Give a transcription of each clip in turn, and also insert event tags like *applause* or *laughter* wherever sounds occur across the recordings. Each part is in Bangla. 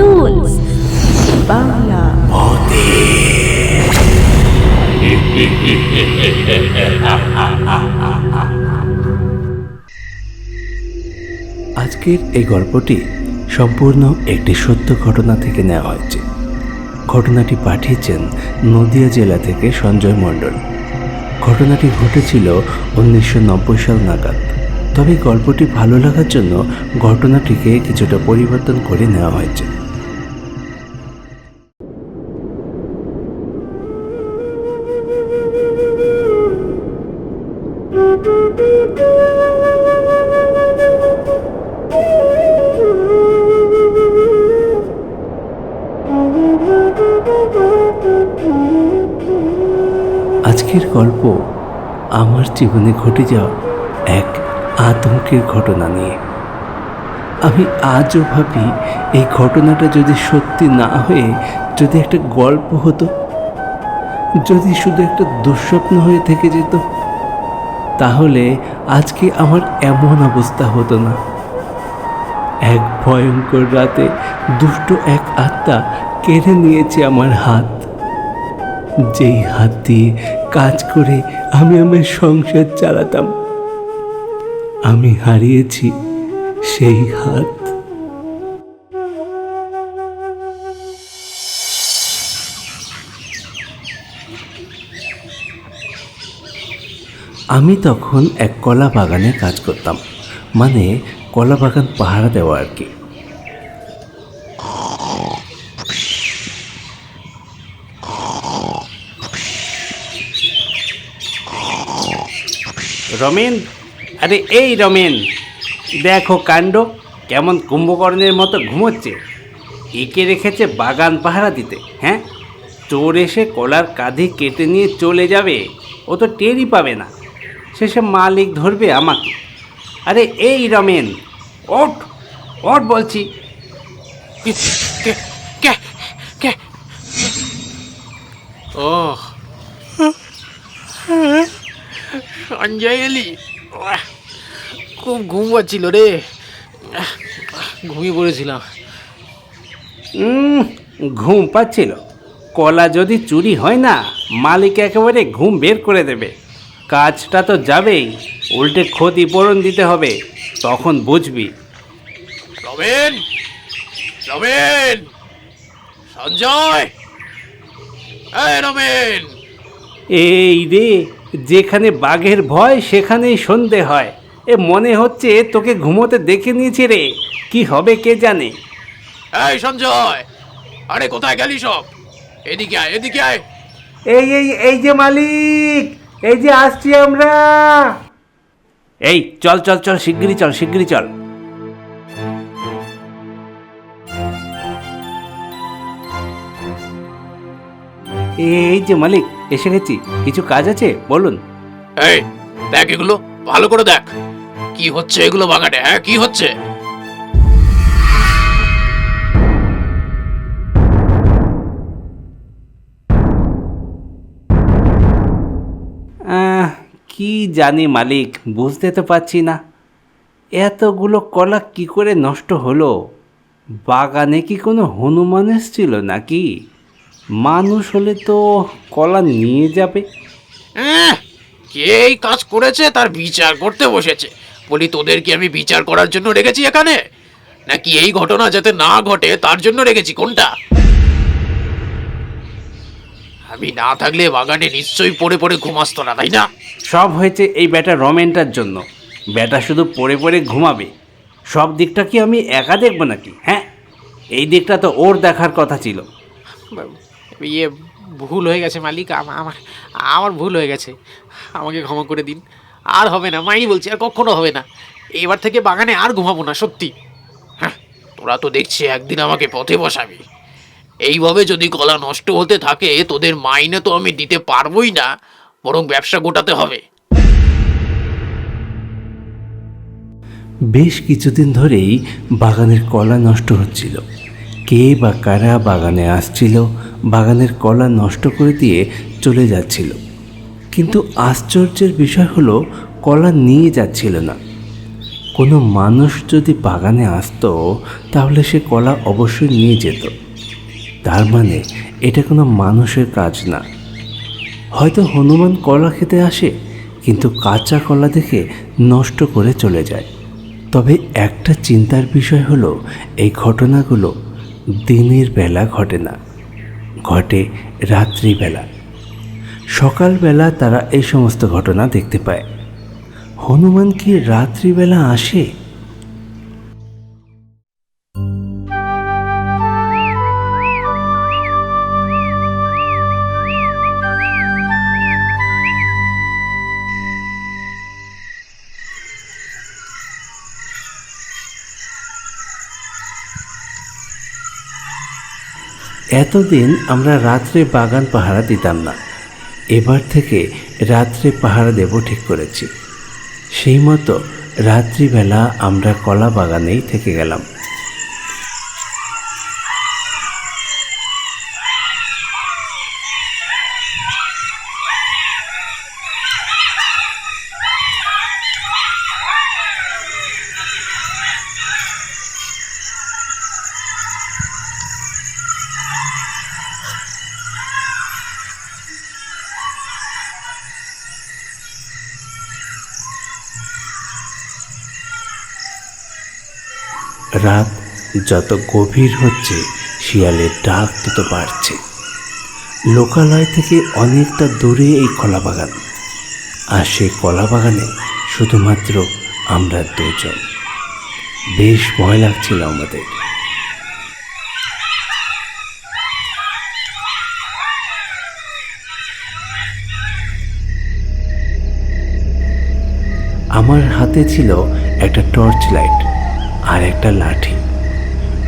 টুলস বাংলা আজকের এই গল্পটি সম্পূর্ণ একটি সত্য ঘটনা থেকে নেওয়া হয়েছে। ঘটনাটি পাঠিয়েছেন নদিয়া জেলা থেকে সঞ্জয় মণ্ডল। ঘটনাটি ঘটেছিল উনিশশো নব্বই সাল নাগাদ। তবে গল্পটি ভালো লাগার জন্য ঘটনাটিকে কিছুটা পরিবর্তন করে নেওয়া হয়েছে। জীবনে ঘটে যাওয়া এক আতঙ্কের ঘটনা নিয়ে। আমি আজও ভাবি, এই ঘটনাটা যদি সত্যি না হয়ে যদি একটা গল্প হতো, যদি শুধু একটা দুঃস্বপ্ন হয়ে থেকে যেত, তাহলে আজকে আমার এমন অবস্থা হতো না। এক ভয়ঙ্কর রাতে দুষ্ট এক আত্মা কেড়ে নিয়েছে আমার হাত। যেই হাত দিয়ে কাজ করে আমি আমার সংসার চালাতাম। আমি হারিয়েছি সেই হাত। আমি তখন এক কলা বাগানে কাজ করতাম মানে কলা বাগান পাহারা দেওয়া আর কি। রমেন? আরে এই রমেন, দেখো কাণ্ড, কেমন কুম্ভকর্ণের মতো ঘুমোচ্ছে। একে রেখেছে বাগান পাহারা দিতে হ্যাঁ? চোর এসে কলার কাঁধে কেটে নিয়ে চলে যাবে, ও তো টেরই পাবে না। শেষে মালিক ধরবে আমাকে। আরে এই রমেন, ওঠ ওঠ বলছি। ও সঞ্জয় এলি খুব ঘুম পাচ্ছিল রে। ঘুমিয়ে পড়েছিলাম। ঘুম পাচ্ছিল। কলা যদি চুরি হয় না মালিক একেবারে ঘুম বের করে দেবে। কাজটা তো যাবেই উল্টে ক্ষতিপূরণ দিতে হবে তখন বুঝবি। রমেন! রমেন! সঞ্জয়! এই রমেন! এই রে যেখানে বাঘের ভয় সেখানেই সন্ধে হয়। এ মনে হচ্ছে তোকে ঘুমোতে দেখে নিয়েছে রে। কি হবে কে জানে? এই সঞ্জয় আরে কোথায় গেলি সব? এদিকে আয় এদিকে আয়। এই এই এই যে মালিক এই যে আসছি আমরা। এই চল চল চল শিগগিরই চল শিগগিরই চল। এই যে মালিক এসে গেছি। কিছু কাজ আছে? বলুন। এই দেখ এগুলো। ভালো করে দেখ। কি হচ্ছে এগুলো বাগানে হ্যাঁ? কি হচ্ছে? কি জানি মালিক বুঝতে তো পারছি না। এতগুলো কলা কি করে নষ্ট হলো? বাগানে কি কোনো হনুমান এসেছিল নাকি? মানুষ হলে তো কলা নিয়ে যাবে। আহ, কে এই কাজ করেছে? তার বিচার করতে বসেছে। বলি তোদের কি আমি বিচার করার জন্য রেখেছি এখানে? নাকি এই ঘটনা যাতে না ঘটে তার জন্য রেখেছি? কোনটা? আমি না থাকলে বাগানে নিশ্চয়ই পড়ে পড়ে ঘুমাস্তো না তাই না? সব হয়েছে এই ব্যাটা রমেনটার জন্য। ব্যাটা শুধু পড়ে পড়ে ঘুমাবে। সব দিকটা কি আমি একা দেখব নাকি? হ্যাঁ এই দিকটা তো ওর দেখার কথা ছিল। ইয়ে ভুল হয়ে গেছে মালিক, আমা- আমার আমার ভুল হয়ে গেছে। আমাকে ক্ষমা করে দিন। আর হবে না মাই বলছি, আর কখনো হবে না। এবার থেকে বাগানে আর ঘুমাবো না, সত্যি। হ্যাঁ তোরা তো দেখছি একদিন আমাকে পথে বসাবি। এইভাবে যদি কলা নষ্ট হতে থাকে, তোদের মাইনে তো আমি দিতে পারবোই না, বরং ব্যবসা গোটাতে হবে। বেশ কিছুদিন ধরেই বাগানের কলা নষ্ট হচ্ছিল। কে বা কারা বাগানে আসছিল, বাগানের কলা নষ্ট করে দিয়ে চলে যাচ্ছিল। কিন্তু আশ্চর্যের বিষয় হলো, কলা নিয়ে যাচ্ছিল না। কোনো মানুষ যদি বাগানে আসতো, তাহলে সে কলা অবশ্যই নিয়ে যেত। তার মানে এটা কোনো মানুষের কাজ না। হয়তো হনুমান কলা খেতে আসে, কিন্তু কাঁচা কলা দেখে নষ্ট করে চলে যায়। তবে একটা চিন্তার বিষয় হলো, এই ঘটনাগুলো দিনের বেলা ঘটে না, ঘটে রাত্রিবেলা। সকালবেলা তারা এই সমস্ত ঘটনা দেখতে পায়। হনুমান কি রাত্রিবেলা আসে? এতদিন আমরা রাত্রে বাগান পাহারা দিতাম না। এবার থেকে রাত্রে পাহারা দেব ঠিক করেছি। সেই মতো রাত্রিবেলা আমরা কলা বাগানেই থেকে গেলাম। রাত যত গভীর হচ্ছে, শিয়ালের ডাক তত বাড়ছে। লোকালয় থেকে অনেকটা দূরে এই কলা বাগান আর সেই কলা বাগানে শুধুমাত্র আমরা দুজন। বেশ ভয় লাগছিল আমাদের। আমার হাতে ছিল একটা টর্চ লাইট। আর একটা লাঠি।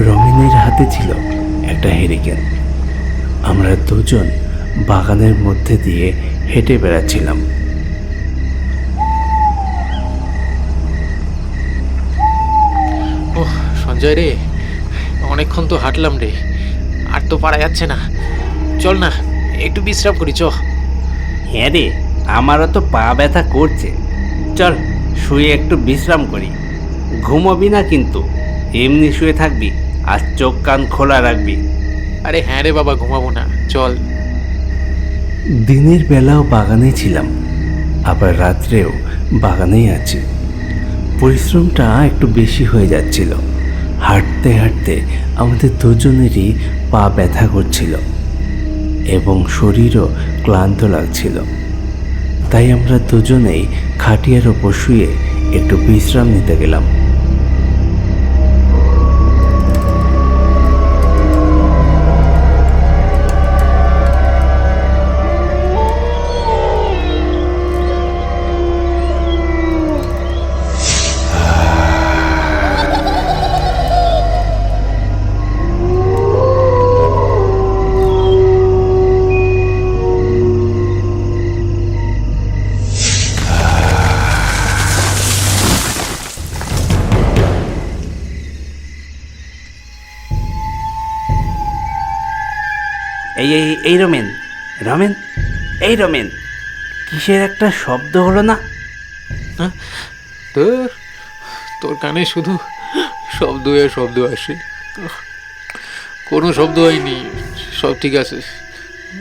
রমিনের হাতে ছিল একটা হেরিকেন। আমরা দুজন বাগানের মধ্যে দিয়ে হেঁটে বেড়াচ্ছিলাম। ওহ সঞ্জয় রে অনেকক্ষণ তো হাঁটলাম রে। আর তো পারা যাচ্ছে না। চল না একটু বিশ্রাম করি চ। হ্যাঁ রে আমারও তো পা ব্যথা করছে। চল শুয়ে একটু বিশ্রাম করি। ঘুমোবি না কিন্তু। এমনি শুয়ে থাকবি আর চোখ কান খোলা রাখবি। আরে হ্যাঁ রে বাবা ঘুমাবো না। চল। দিনের বেলাও বাগানেই ছিলাম আবার রাত্রেও বাগানেই আছি। পরিশ্রমটা একটু বেশি হয়ে যাচ্ছিল। হাঁটতে হাঁটতে আমাদের দুজনেরই পা ব্যথা করছিল এবং শরীরও ক্লান্ত লাগছিল। তাই আমরা দুজনেই খাটিয়ার ওপর শুয়ে একটু বিশ্রাম নিতে গেলাম। এই রমেন রমেন এই রমেন কিসের একটা শব্দ হলো না? হ্যাঁ তোর তোর কানে শুধু শব্দ আর শব্দ আসে। কোনো শব্দ হয়নি সব ঠিক আছে।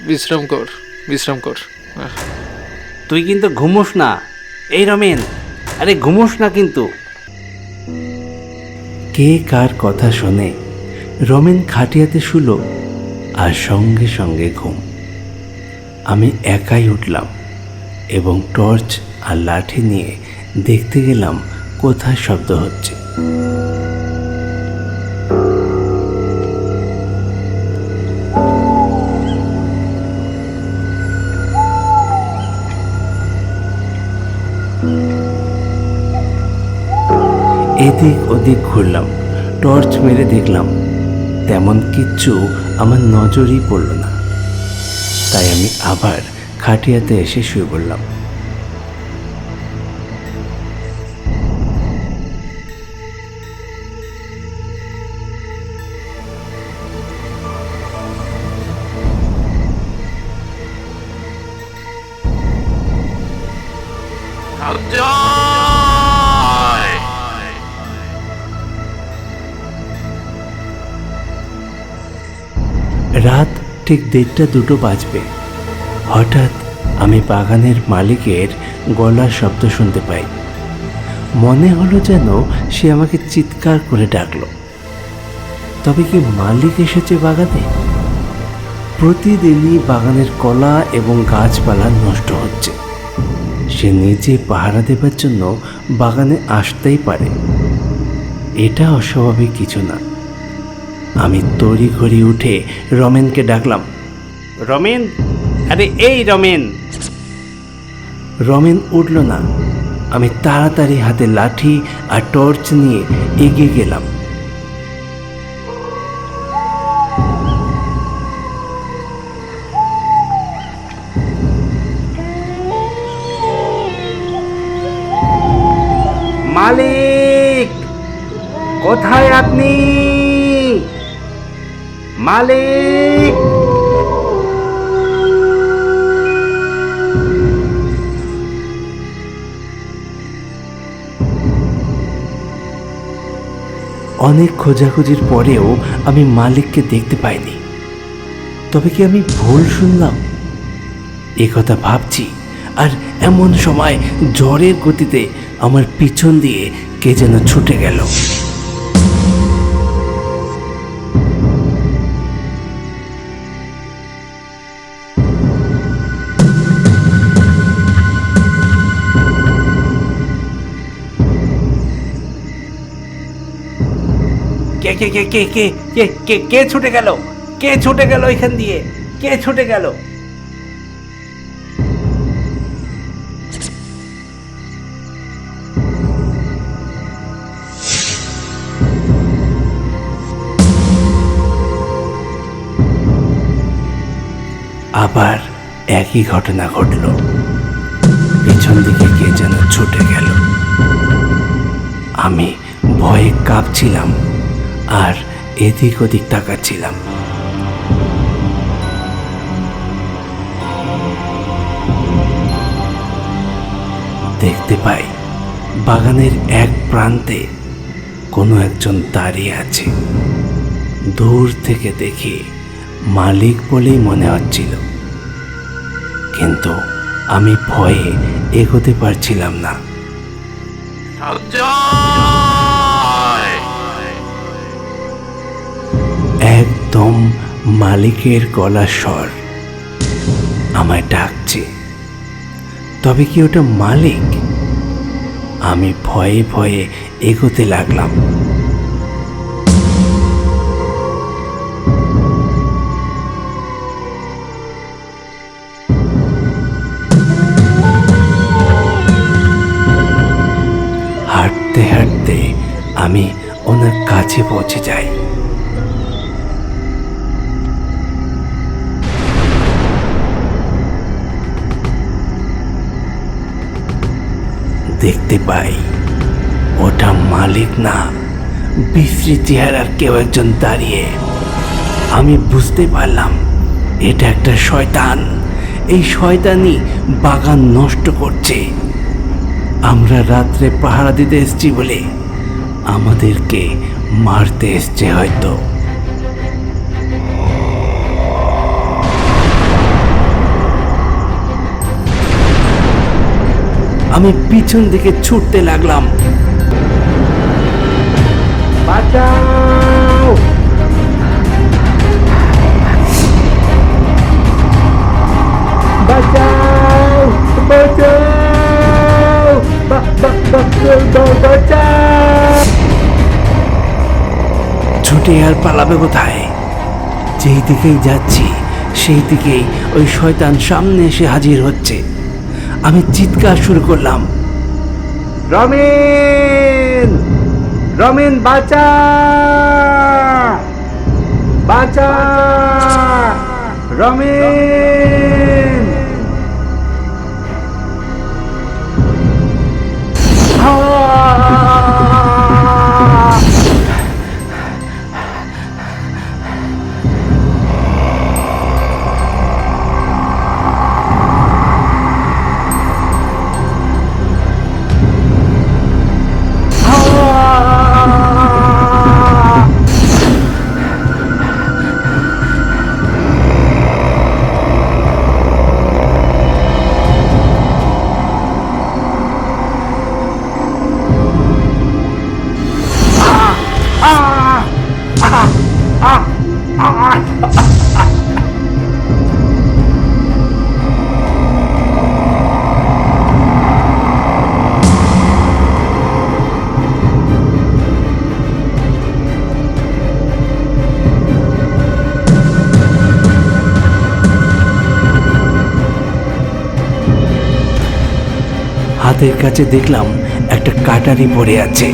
বিশ্রাম কর বিশ্রাম কর। তুই কিন্তু ঘুমোস না। এই রমেন আরে ঘুমোস না কিন্তু। কে কার কথা শোনে? রমেন খাটিয়াতে শুলো আর সঙ্গে সঙ্গে ঘুম। আমি একাই উঠলাম এবং টর্চ আর লাঠি নিয়ে দেখতে গেলাম কোথায় শব্দ হচ্ছে। এদিক ওদিক ঘুরলাম, টর্চ মেরে দেখলাম তেমন কিচ্ছু আমার নজরই পড়ল না। তাই আমি আবার খাটিয়াতে এসে শুয়ে পড়লাম। রাত ঠিক দেড়টা দুটো বাজবে। হঠাৎ আমি বাগানের মালিকের গলার শব্দ শুনতে পাই। মনে হলো যেন সে আমাকে চিৎকার করে ডাকলো। তবে কি মালিক এসেছে বাগানে? প্রতিদিনই বাগানের কলা এবং গাছপালা নষ্ট হচ্ছে। সে নিজে পাহারা দেবার জন্য বাগানে আসতেই পারে। এটা অস্বাভাবিক কিছু না। আমি তড়ি ঘড়ি উঠে রমেনকে ডাকলাম, রমেন? আরে এই রমেন! রমেন উঠল না। আমি তাড়াতাড়ি হাতে লাঠি আর টর্চ নিয়ে এগিয়ে গেলাম। মালিক, কোথায় আপনি? মালিক। অনেক খোঁজাখুঁজির পরেও আমি মালিককে দেখতে পাইনি। তবে কি আমি ভুল শুনলাম? এ কথা ভাবছি, আর এমন সময় জ্বরের গতিতে আমার পিছন দিয়ে কে যেন ছুটে গেল। কে কে কে কে কে কে কে কে ছুটে গেল? কে ছুটে গেল এখান দিয়ে? কে ছুটে গেল? আবার একই ঘটনা ঘটল। পেছন দিকে কে যেন ছুটে গেল। আমি ভয়ে কাঁপছিলাম। আর এদিক ওদিক তাকাচ্ছিলাম। দেখতে পাই বাগানের এক প্রান্তে কোনো একজন দাঁড়িয়ে আছে। দূর থেকে দেখি মালিক বলেই মনে হচ্ছিল। কিন্তু আমি ভয়ে এগোতে পারছিলাম না। একদম মালিকের গলার স্বর। আমায় ডাকছে। তবে কি ওটা মালিক? আমি ভয়ে ভয়ে এগোতে লাগলাম। হাঁটতে হাঁটতে আমি ওনার কাছে পৌঁছে যাই। দেখতে পাই। ওটা মালিক না বিশ্রী চেহারার কেউ একজন দাঁড়িয়ে। আমি বুঝতে পারলাম, এটা একটা শয়তান। এই শয়তানি বাগান নষ্ট করছে। আমরা রাত্রে পাহারা দিতে এসছি বলে আমাদেরকে মারতে এসছে হয়তো। আমি পিছন দিকে ছুটতে লাগলাম। ছুটে আর পালাবে কোথায়? যেই দিকেই যাচ্ছি, সেই দিকেই ওই শয়তান সামনে এসে হাজির হচ্ছে। আমি চিৎকার শুরু করলাম। রমেন! রমেন বাঁচা! বাঁচা! রমেন! হাতের কাছে দেখলাম একটা কাটারি পড়ে আছে।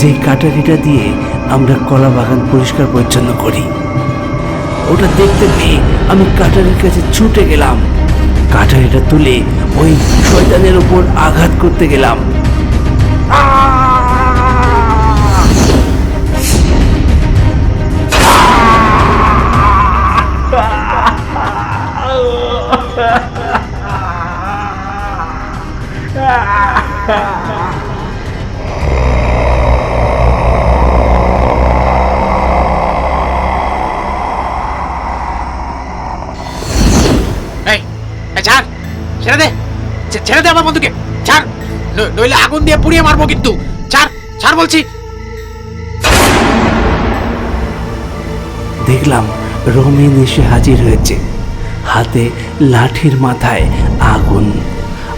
যে কাটারিটা দিয়ে আমরা কলা বাগান পরিষ্কার পরিচ্ছন্ন করি। ওটা দেখতে পেয়ে আমি কাটারির কাছে ছুটে গেলাম। কাটারিটা তুলে ওই শয়তানের ওপর আঘাত করতে গেলাম। *laughs* ছাড়, ছেড়ে দে ছেড়ে দে আমার বন্ধুকে, ছাড়। নইলে আগুন দিয়ে পুড়িয়ে মারবো কিন্তু। ছাড় ছাড় বলছি। দেখলাম রমেন এসে হাজির হয়েছে। হাতে লাঠির মাথায় আগুন।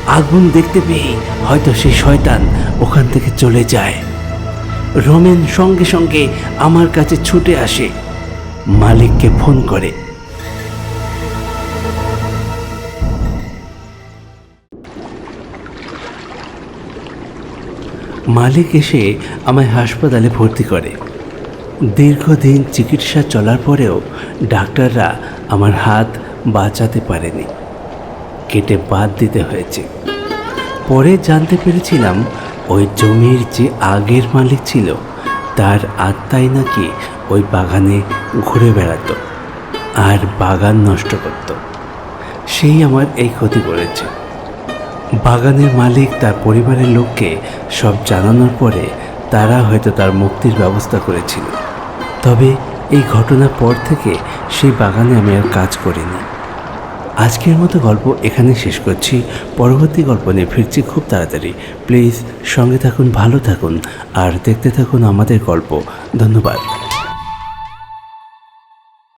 আগুন দেখতে পেয়ে হয়তো সেই শয়তান ওখান থেকে চলে যায়। রমেন সঙ্গে সঙ্গে আমার কাছে ছুটে আসে। মালিককে ফোন করে। মালিক এসে আমায় হাসপাতালে ভর্তি করে। দীর্ঘদিন চিকিৎসা চলার পরেও ডাক্তাররা আমার হাত বাঁচাতে পারেনি। কেটে বাদ দিতে হয়েছে। পরে জানতে পেরেছিলাম ওই জমির যে আগের মালিক ছিল, তার আত্মাই নাকি ওই বাগানে ঘুরে বেড়াতো আর বাগান নষ্ট করত। সেই আমার এই ক্ষতি করেছে। বাগানের মালিক তার পরিবারের লোককে সব জানানোর পরে তারা হয়তো তার মুক্তির ব্যবস্থা করেছিল। তবে এই ঘটনার পর থেকে সেই বাগানে আমি আর কাজ করিনি। আজকের মতো গল্প এখানে শেষ করছি। পরবর্তী গল্প নিয়ে ফিরছি খুব তাড়াতাড়ি। প্লিজ সঙ্গে থাকুন, ভালো থাকুন, আর দেখতে থাকুন আমাদের গল্প। ধন্যবাদ।